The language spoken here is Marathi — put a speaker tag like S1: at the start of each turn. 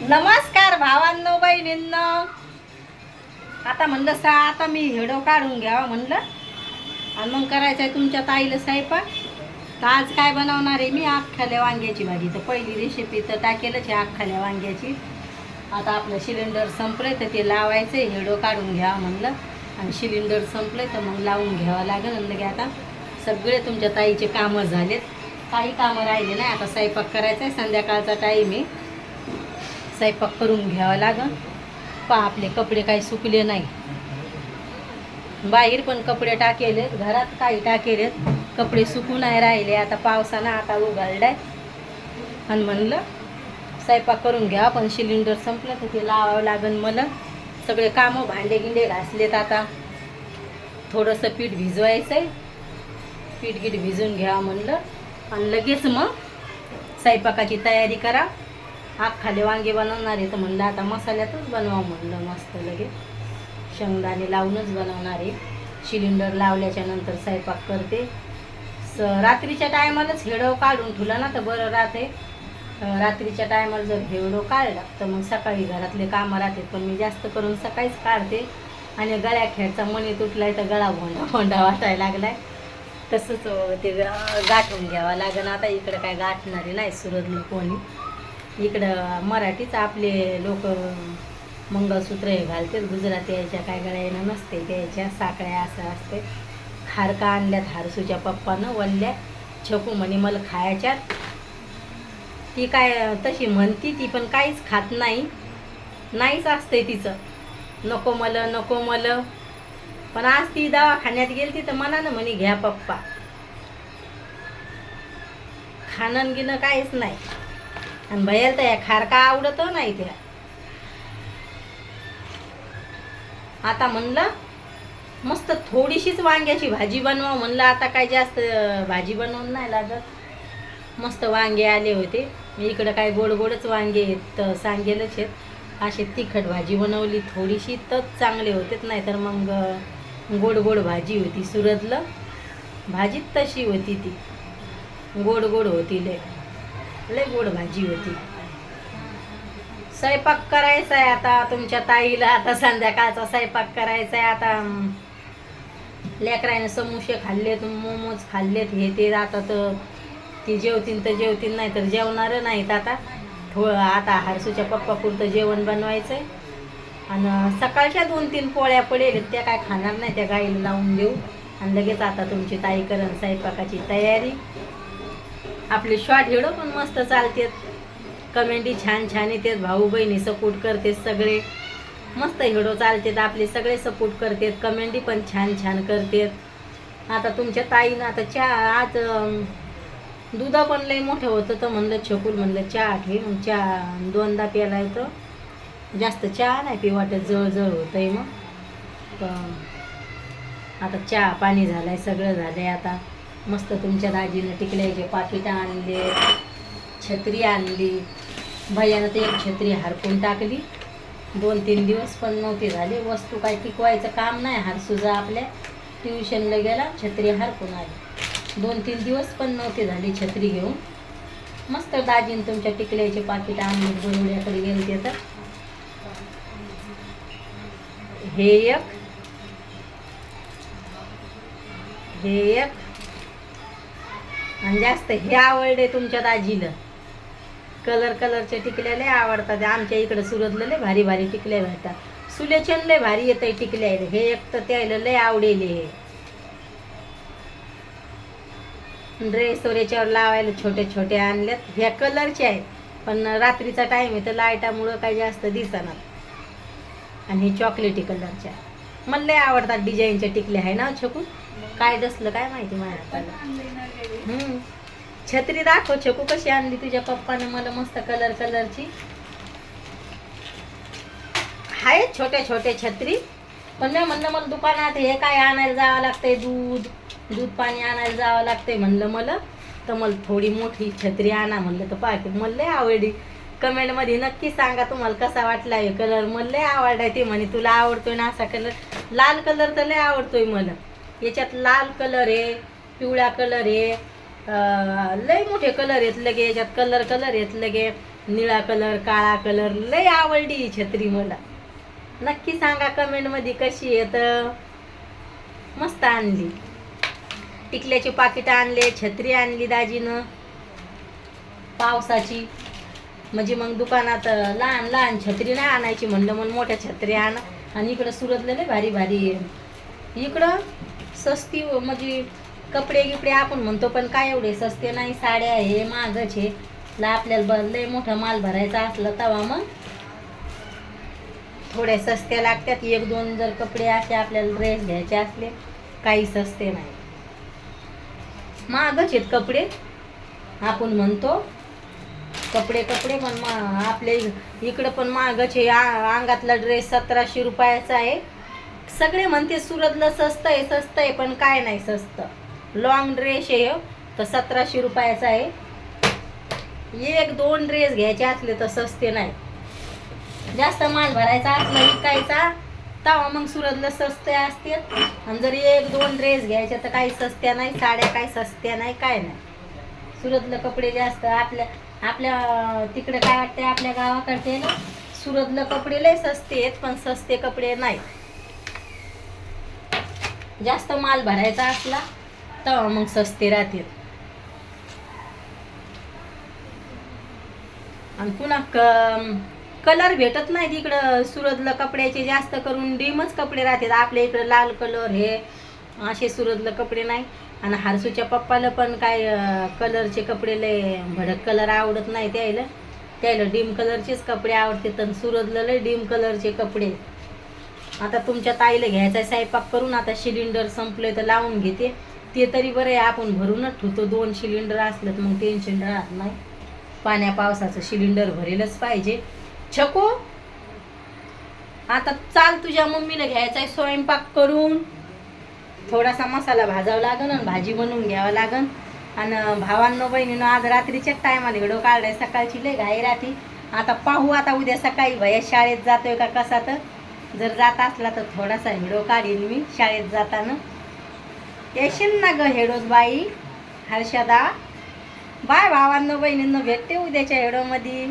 S1: नमस्कार भावांनो बहिणींनो. आता म्हणलं सा आता मी हेडो काढून घ्यावा म्हणलं. आणि मग करायचं आहे तुमच्या ताईला स्वयंपाक. तर आज काय बनवणार आहे मी? अख्खाल्या वांग्याची भाजी. तर पहिली रेसिपी तर टाकेलच आहे अख्खाल्या वांग्याची. आता आपलं सिलेंडर संपलं तर ते लावायचं आहे हेडो काढून घ्यावा म्हणलं. आणि सिलेंडर संपलं तर मग लावून घ्यावं लागेल. आणि लगे आता सगळे तुमच्या ताईचे कामं झालेत. काही कामं राहिले नाही. आता स्वयंपाक करायचा आहे संध्याकाळचा टाईम आहे. स्वयंपाक करून घ्यावा लागन. पा आपले कपडे काही सुकले नाही. बाहेर पण कपडे टाकेलेत घरात काही टाकेलेत. कपडे सुकू नाही राहिले आता पावसानं आता उघडलाय. आणि म्हणलं स्वयंपाक करून घ्या पण सिलेंडर संपलं तर ते लावावं लागन मला सगळे कामं भांडे गिंडे घासलेत आता. थोडंसं पीठ भिजवायचं आहे पीठ गीठ भिजून घ्या म्हणलं. आणि लगेच मग स्वयंपाकाची तयारी करा. खाली वांगे बनवणार आहे. तर म्हणलं आता मसाल्यातच बनवा म्हणलं. मस्त लगेच. शेंगदाणे लावूनच बनवणार आहे. सिलेंडर लावल्याच्या नंतर स्वयंपाक करते. स रात्रीच्या टायमालाच हेडव काढून ठेवला ना तर बरं राहते. रात्रीच्या टायमाला जर हेडो काढला तर मग सकाळी घरातले कामं राहते. पण मी जास्त करून सकाळीच काढते. आणि गळ्या खेळचा मणी तुटलाय तर गळा भोंडा भोंडा वाटायला लागलाय. तसंच ते गाठून घ्यावं लागेल. आता इकडं काय गाठणारे नाही सुरतलं कोणी. इकडं मराठीच आपले लोक मंगळसूत्र हे घालतात गुजराती याच्या काय गळ्यानं नसते त्याच्या साकळ्या असं असते. खारका आणल्यात हारसूच्या पप्पानं वल्ल्या छकू म्हणे मला खायच्यात ती काय तशी म्हणती ती पण काहीच खात नाही. नाहीच असते तिचं. नको मला नको मला. पण आज ती दवाखान्यात गेली तर मनानं म्हणे घ्या पप्पा. खाणं गिणं काहीच नाही. आणि भैयाला तर या खारका आवडत नाही त्या आता म्हणलं मस्त थोडीशीच वांग्याची भाजी बनवा म्हणलं आता काय जास्त भाजी बनवून नाही लागत. मस्त वांगे आले होते. मी इकडं काय गोड गोडच वांगे आहेत तर सांगेलच आहेत. असे तिखट भाजी बनवली थोडीशी तर चांगले होतेच नाही तर मग गोड गोड भाजी होती सुरतलं. भाजीत तशी होती ती. गोड गोड होती लय. लय गोड भाजी होती. स्वयंपाक करायचा आहे आता तुमच्या ताईला आता संध्याकाळचा स्वयंपाक करायचा आहे आता. अं, लेकराने समोसे खाल्लेत मोमोज खाल्लेत हे ते आता तर ती जेवतीन तर जेवतीन नाही तर जेवणार नाहीत आता. थोडं आता हरसूच्या पप्पा पुरतं जेवण बनवायचं आहे आणि सकाळच्या दोन तीन पोळ्या पडेल त्या काय खाणार नाही त्या गाईला लावून देऊ. आणि लगेच आता तुमची ताई करण स्वयंपाकाची तयारी. आपले शॉर्ट हिडो पण मस्त चालतात. कमेंटी छान छान येतात. भाऊ बहिणी सपोर्ट करते सगळे. मस्त हिडो चालतात. आपले सगळे सपोर्ट करतात. कमेंटी पण छान छान करतात. आता तुमच्या ताईनं आता चहा आज दुधा पण लई मोठं होतं तर म्हणलं छकुल म्हणलं चहा ठे मग चहा दोनदा प्यायला येतं. जास्त चहा नाही पी वाटत. जळजळ होतं आहे मग आता चहा पाणी झालं आहे सगळं झालं आहे आता. मस्त तुमच्या दाजीनं टिकल्याचे पाकिटं आणले छत्री आणली. भैयानं ते एक छत्री हरपून टाकली. दोन तीन दिवस पण नव्हती झाली. वस्तू काय टिकवायचं काम नाही. हरसुजा आपल्या. ट्युशनला गेला छत्री हरपून आली. दोन तीन दिवस पण नव्हती झाली छत्री घेऊन. मस्त दाजीनं तुमच्या टिकल्याचे पाकिट आणले बरोड्याकडे गेले तर. हे एक. हे एक. आणि जास्त हे आवडले तुमच्या दाजीला. कलर कलरच्या टिकल्या लय आवडतात. आमच्या इकडे सुरतलं लय भारी भारी टिकल्या भेटतात. सुलेचन लय भारी येत टिकल्या हे एक तर त्याला लय आवडेले हे ड्रेस याच्यावर लावायला छोटे छोटे आणल्यात. ह्या कलरचे आहेत. पण रात्रीचा टाइम आहे तर लाईटामुळं काही जास्त दिसणार आणि हे चॉकलेटी कलरच्या मला लय आवडतात डिझाईनच्या टिकल्या. आहे ना छकू? काय दसलं काय माहिती माझ्या हाताला? छत्री दाखव छकू कशी आणली तुझ्या पप्पाने मला मस्त कलर कलरची आहे छोट्या छोट्या छत्री. पण मी म्हणलं मला दुकानात हे काय आणायला जावं लागतंय? दूध दूध पाणी आणायला जावं लागतंय? म्हणलं मला. तर मला थोडी मोठी छत्री आणा. म्हणलं तर पाहते. मला लय आवडली. कमेंटमध्ये नक्की सांगा तुम्हाला कसा वाटला हे कलर मला लय आवडलाय ते म्हणे तुला आवडतोय ना असा कलर लाल कलर तर लय आवडतोय मला. याच्यात लाल कलर आहे पिवळा कलर आहे लय मोठे कलर आहेत लगे. याच्यात कलर कलर आहेत लगे. निळा कलर काळा कलर लय आवडली ही छत्री मला. नक्की सांगा कमेंटमध्ये कशी आहे तर. मस्त आणली. टिकल्याची पाकिटं आणले छत्री आणली दाजीनं. पावसाची. म्हणजे मग दुकानात लहान लहान छत्री नाही आणायची म्हणलं मग मोठ्या छत्री आण. आणि इकडं सुरतला लय भारी भारी आहे. इकडं? सस्ती म्हणजे कपडे गिपडे आपण म्हणतो पण काय एवढे सस्ते नाही. साड्या हे महागच आहे ला आपल्याला ब- लय मोठा माल भरायचा असला तवा मग थोड्या सस्त्या लागतात एक दोन जर कपडे असे आपल्याला ड्रेस घ्यायचे असले काही सस्ते नाही. महागच आहेत कपडे. आपण म्हणतो कपडे कपडे पण मा आपले इकडं पण महागच आहे अंगातला ड्रेस सतराशे रुपयाचा आहे. सगळे म्हणते सुरतला स्वस्त आहे स्वस्त आहे पण काय नाही स्वस्त लॉंग ड्रेस आहे हो, तर सतराशे रुपयाचा आहे. एक दोन ड्रेस घ्यायचे असले तर सस्ते नाही. जास्त माल भरायचा असला विकायचा तवा मग सुरतला स्वस्त असतील आणि जर एक दोन ड्रेस घ्यायचे तर काही सस्त्या नाही साड्या काही सस्त्या नाही काय नाही. सुरतला कपडे जास्त आपल्या आपल्या तिकडे काय वाटते आपल्या गावाकडचे ना सुरतला कपडे लय सस्ते आहेत पण सस्ते कपडे नाही जास्त माल भरायचा असला तेव्हा मग सस्ते राहतील. आणि पुन्हा क कलर भेटत नाही तिकडं सुरतला कपड्याचे जास्त करून डीमच कपडे राहतात. आपल्या इकडं लाल कलर हे असे सुरतला कपडे नाही. आणि हारसूच्या पप्पाला पण काय कलरचे कपडे लय भडक कलर आवडत नाही त्याला त्याला डीम कलरचेच कपडे आवडते तर सुरतला लय डीम कलरचे कपडे. आता तुमच्या ताईला घ्यायचा स्वयंपाक करून आता सिलेंडर संपले तर लावून घेते. ते तरी बरं आहे आपण भरूनच ठेवतो. दोन सिलेंडर असलं तर मग टेन्शन राहत नाही. पाण्या पावसाचं सिलेंडर भरेलच पाहिजे. छको आता चाल तुझ्या मम्मीला घ्यायचा आहे स्वयंपाक करून. थोडासा मसाला भाजावा लागन आणि भाजी बनवून घ्यावं लागन. आणि भावांनो बहिणीनं आज रात्रीच्याच टायमाला व्हिडिओ काढलाय सकाळची लय घाई राहते. आता पाहू आता उद्या सकाळी भया शाळेत जातोय का कसा तर. जर जात असला तर थोडासा हिडो काढीन मी शाळेत जाताना. येशील ना ग हेडोज बाई हर्षदा. बाय भावांनो बहिणींनो भेटते उद्याच्या हेडोमध्ये.